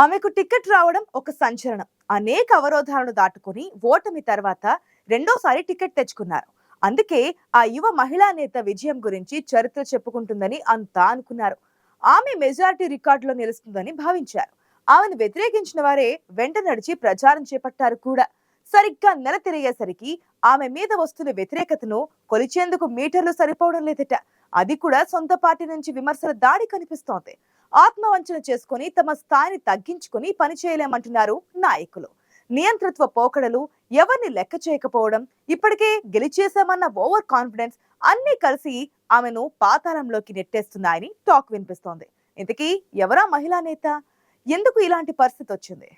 ఆమెకు టికెట్ రావడం ఒక సంచలనం. అనేక అవరోధాలను దాటుకుని ఓటమి తర్వాత రెండోసారి టికెట్ తెచ్చుకున్నారు. అందుకే ఆ యువ మహిళా నేత విజయం గురించి చరిత్ర చెప్పుకుంటుందని అంతా అనుకున్నారు. ఆమె మెజారిటీ రికార్డులో నిలుస్తుందని భావించారు. ఆమెను వ్యతిరేకించిన వారే వెంట నడిచి ప్రచారం చేపట్టారు కూడా. సరిగ్గా నెల తిరిగేసరికి ఆమె మీద వస్తున్న వ్యతిరేకతను కొలిచేందుకు మీటర్లు సరిపోవడం లేదట. అది కూడా సొంత పార్టీ నుంచి విమర్శల దాడి కనిపిస్తోంది. ఆత్మవంచన చేసుకుని తమ స్థాయిని తగ్గించుకుని పనిచేయలేమంటున్నారు నాయకులు. నియంతృత్వ పోకడలు ఎవరిని లెక్క చేయకపోవడం ఇప్పటికే గెలిచేశామన్న ఓవర్ కాన్ఫిడెన్స్ అన్నీ కలిసి ఆమెను పాతాళంలోకి నెట్టేస్తున్నాయని టాక్ వినిపిస్తోంది. ఇంతకీ ఎవరా మహిళా నేత? ఎందుకు ఇలాంటి పరిస్థితి వచ్చింది?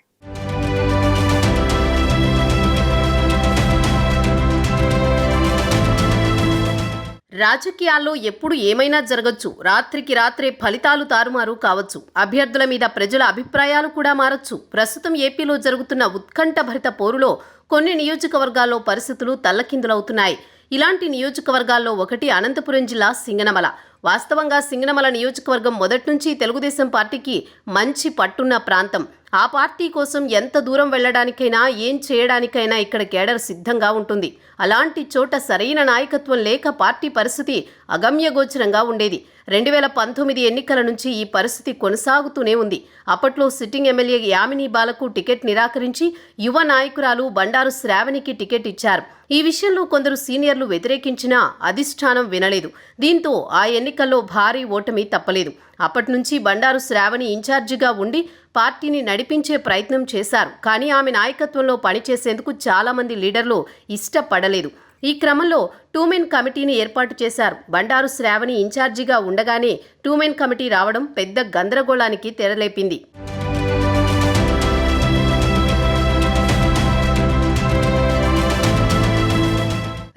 రాజకీయాల్లో ఎప్పుడు ఏమైనా జరగచ్చు. రాత్రికి రాత్రే ఫలితాలు తారుమారు కావచ్చు. అభ్యర్థుల మీద ప్రజల అభిప్రాయాలు కూడా మారచ్చు. ప్రస్తుతం ఏపీలో జరుగుతున్న ఉత్కంఠభరిత పోరులో కొన్ని నియోజకవర్గాల్లో పరిస్థితులు తల్లకిందులవుతున్నాయి. ఇలాంటి నియోజకవర్గాల్లో ఒకటి అనంతపురం జిల్లా సింగనమల. వాస్తవంగా సింగనమల నియోజకవర్గం మొదటి నుంచి తెలుగుదేశం పార్టీకి మంచి పట్టున్న ప్రాంతం. ఆ పార్టీ కోసం ఎంత దూరం వెళ్ళడానికైనా ఏం చేయడానికైనా ఇక్కడ కేడర్ సిద్ధంగా ఉంటుంది. అలాంటి చోట సరైన నాయకత్వం లేక పార్టీ పరిస్థితి అగమ్యగోచరంగా ఉండేది. రెండు వేల పంతొమ్మిది ఎన్నికల నుంచి ఈ పరిస్థితి కొనసాగుతూనే ఉంది. అప్పట్లో సిట్టింగ్ ఎమ్మెల్యే యామిని బాలకు టికెట్ నిరాకరించి యువ నాయకురాలు బండారు శ్రావణికి టికెట్ ఇచ్చారు. ఈ విషయంలో కొందరు సీనియర్లు వ్యతిరేకించినా అధిష్టానం వినలేదు. దీంతో ఆ ఎన్నికల్లో భారీ ఓటమి తప్పలేదు. అప్పటి నుంచి బండారు శ్రావణి ఇన్ఛార్జిగా ఉండి పార్టీని నడిపించే ప్రయత్నం చేశారు. కానీ ఆమె నాయకత్వంలో పనిచేసేందుకు చాలామంది లీడర్లు ఇష్టపడలేదు. ఈ క్రమంలో టూమెన్ కమిటీని ఏర్పాటు చేశారు. బండారు శ్రావణి ఇన్ఛార్జిగా ఉండగానే టూమెన్ కమిటీ రావడం పెద్ద గందరగోళానికి తెరలేపింది.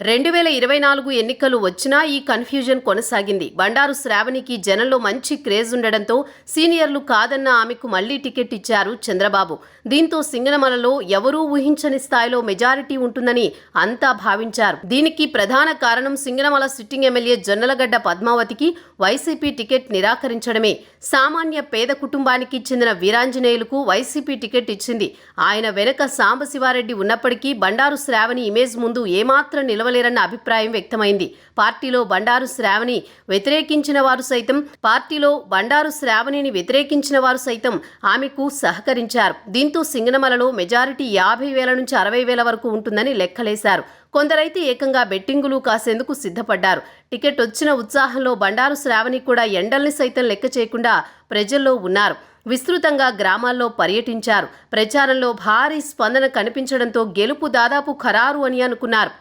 రెండు వేల ఇరవై నాలుగు ఎన్నికలు వచ్చినా ఈ కన్ఫ్యూజన్ కొనసాగింది. బండారు శ్రావణికి జనంలో మంచి క్రేజ్ ఉండడంతో సీనియర్లు కాదన్న ఆమెకు మళ్ళీ టికెట్ ఇచ్చారు చంద్రబాబు. దీంతో సింగనమలలో ఎవరూ ఊహించని స్థాయిలో మెజారిటీ ఉంటుందని అంతా భావించారు. దీనికి ప్రధాన కారణం సింగనమల సిట్టింగ్ ఎమ్మెల్యే జొన్నలగడ్డ పద్మావతికి వైసీపీ టికెట్ నిరాకరించడమే. సామాన్య పేద కుటుంబానికి చెందిన వీరాంజనేయులకు వైసీపీ టికెట్ ఇచ్చింది. ఆయన వెనక సాంబశివారెడ్డి ఉన్నప్పటికీ బండారు శ్రావణి ఇమేజ్ ముందు ఏమాత్రం నిలవలేరన్న అభిప్రాయం వ్యక్తమైంది. పార్టీలో బండారు శ్రావణి వ్యతిరేకించిన వారు సైతం పార్టీలో బండారు శ్రావణిని వ్యతిరేకించిన వారు సైతం ఆమెకు సహకరించారు. దీంతో సింగనమలలో మెజారిటీ యాభై వేల నుంచి అరవై వేల వరకు ఉంటుందని లెక్కలేశారు. కొందరైతే ఏకంగా బెట్టింగులు కాసేందుకు సిద్ధపడ్డారు. టికెట్ వచ్చిన ఉత్సాహంలో బండారు శ్రావణి కూడా ఎండల్ని సైతం లెక్క చేయకుండా ప్రజల్లో ఉన్నారు. విస్తృతంగా గ్రామాల్లో పర్యటించారు. ప్రచారంలో భారీ స్పందన కనిపించడంతో గెలుపు దాదాపు ఖరారు అని అనుకున్నారు.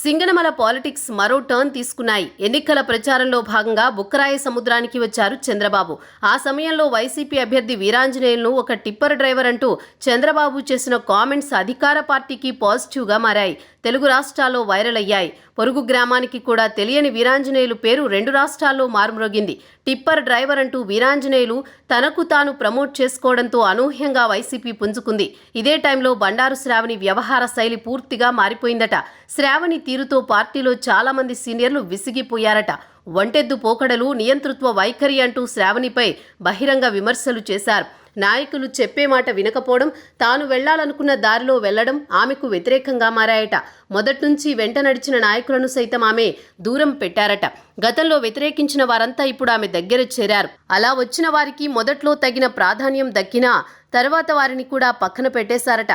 సింగనమల పాలిటిక్స్ మరో టర్న్ తీసుకున్నాయి. ఎన్నికల ప్రచారంలో భాగంగా బుక్కరాయ సముద్రానికి వచ్చారు చంద్రబాబు. ఆ సమయంలో వైసీపీ అభ్యర్థి వీరాంజనేయులను ఒక టిప్పర్ డ్రైవర్ అంటూ చంద్రబాబు చేసిన కామెంట్స్ అధికార పార్టీకి పాజిటివ్గా మారాయి. తెలుగు రాష్ట్రాల్లో వైరల్ అయ్యాయి. పొరుగు గ్రామానికి కూడా తెలియని వీరాంజనేయులు పేరు రెండు రాష్ట్రాల్లో మారుమ్రోగింది. టిప్పర్ డ్రైవర్ అంటూ వీరాంజనేయులు తనకు తాను ప్రమోట్ చేసుకోవడంతో అనూహ్యంగా వైసీపీ పుంజుకుంది. ఇదే టైంలో బండారు శ్రావణి వ్యవహార శైలి పూర్తిగా మారిపోయిందట. శ్రావణి తీరుతో పార్టీలో చాలామంది సీనియర్లు విసిగిపోయారట. ఒంటెద్దు పోకడలు నియంతృత్వ వైఖరి అంటూ శ్రావణిపై బహిరంగ విమర్శలు చేశారు. నాయకులు చెప్పే మాట వినకపోవడం తాను వెళ్ళాలనుకున్న దారిలో వెళ్ళడం ఆమెకు వ్యతిరేకంగా మారాయట. మొదట్నుంచి వెంట నడిచిన నాయకులను సైతం ఆమె దూరం పెట్టారట. గతంలో వ్యతిరేకించిన వారంతా ఇప్పుడు ఆమె దగ్గర చేరారు. అలా వచ్చిన వారికి మొదట్లో తగిన ప్రాధాన్యం దక్కినా తర్వాత వారిని కూడా పక్కన పెట్టేశారట.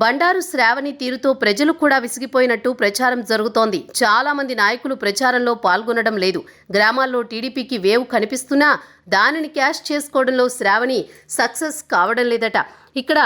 బండారు శ్రావణి తీరుతో ప్రజలు కూడా విసిగిపోయినట్టు ప్రచారం జరుగుతోంది. చాలా మంది నాయకులు ప్రచారంలో పాల్గొనడం లేదు. గ్రామాల్లో టీడీపీకి వేవ్ కనిపిస్తున్నా దానిని క్యాష్ చేసుకోవడంలో శ్రావణి సక్సెస్ కావడం లేదట. ఇక్కడ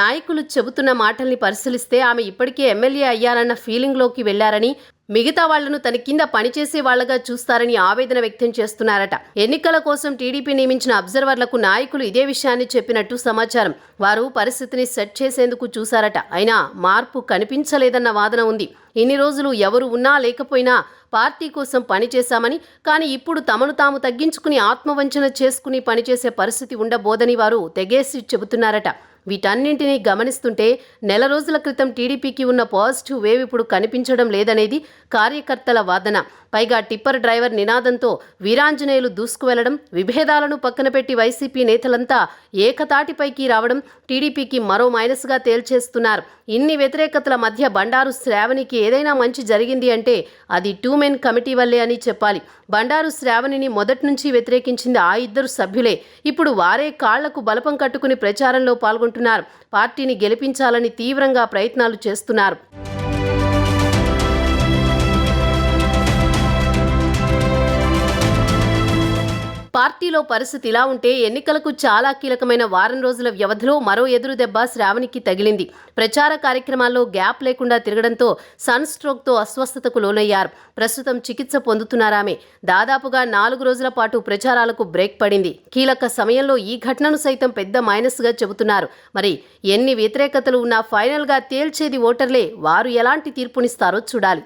నాయకులు చెబుతున్న మాటల్ని పరిశీలిస్తే ఆమె ఇప్పటికే ఎమ్మెల్యే అయ్యారన్న ఫీలింగ్లోకి వెళ్ళారని మిగతా వాళ్ళను తన కింద పనిచేసే వాళ్ళగా చూస్తారని ఆవేదన వ్యక్తం చేస్తున్నారట. ఎన్నికల కోసం టీడీపీ నియమించిన అబ్జర్వర్లకు నాయకులు ఇదే విషయాన్ని చెప్పినట్టు సమాచారం. వారు పరిస్థితిని సెట్ చేసేందుకు చూశారట. అయినా మార్పు కనిపించలేదన్న వాదన ఉంది. ఇన్ని రోజులు ఎవరు ఉన్నా లేకపోయినా పార్టీ కోసం పనిచేశామని కానీ ఇప్పుడు తమను తాము తగ్గించుకుని ఆత్మవంచన చేసుకుని పనిచేసే పరిస్థితి ఉండబోదని వారు తెగేసి చెబుతున్నారట. వీటన్నింటినీ గమనిస్తుంటే నెల రోజుల క్రితం టీడీపీకి ఉన్న పాజిటివ్ వేవ్ ఇప్పుడు కనిపించడం లేదనేది కార్యకర్తల వాదన. పైగా టిప్పర్ డ్రైవర్ నినాదంతో వీరాంజనేయులు దూసుకువెళ్ళడం విభేదాలను పక్కన పెట్టి వైసీపీ నేతలంతా ఏకతాటిపైకి రావడం టీడీపీకి మరో మైనస్గా తేల్చేస్తున్నారు. ఇన్ని వ్యతిరేకతల మధ్య బండారు శ్రావణికి ఏదైనా మంచి జరిగింది అంటే అది టూ మెన్ కమిటీ వల్లే అని చెప్పాలి. బండారు శ్రావణిని మొదటి నుంచి వ్యతిరేకించింది ఆ ఇద్దరు సభ్యులే. ఇప్పుడు వారే కాళ్ళకు బలపం కట్టుకుని ప్రచారంలో పాల్గొంటున్నారు. పార్టీని గెలిపించాలని తీవ్రంగా ప్రయత్నాలు చేస్తున్నారు. పార్టీలో పరిస్థితి ఇలా ఉంటే ఎన్నికలకు చాలా కీలకమైన వారం రోజుల వ్యవధిలో మరో ఎదురు దెబ్బ శ్రావణికి తగిలింది. ప్రచార కార్యక్రమాల్లో గ్యాప్ లేకుండా తిరగడంతో సన్ స్ట్రోక్తో అస్వస్థతకు లోనయ్యారు. ప్రస్తుతం చికిత్స పొందుతున్నారామె. దాదాపుగా నాలుగు రోజుల పాటు ప్రచారాలకు బ్రేక్ పడింది. కీలక సమయంలో ఈ ఘటనను సైతం పెద్ద మైనస్గా చెబుతున్నారు. మరి ఎన్ని వ్యతిరేకతలు ఉన్నా ఫైనల్గా తేల్చేది ఓటర్లే. వారు ఎలాంటి తీర్పునిస్తారో చూడాలి.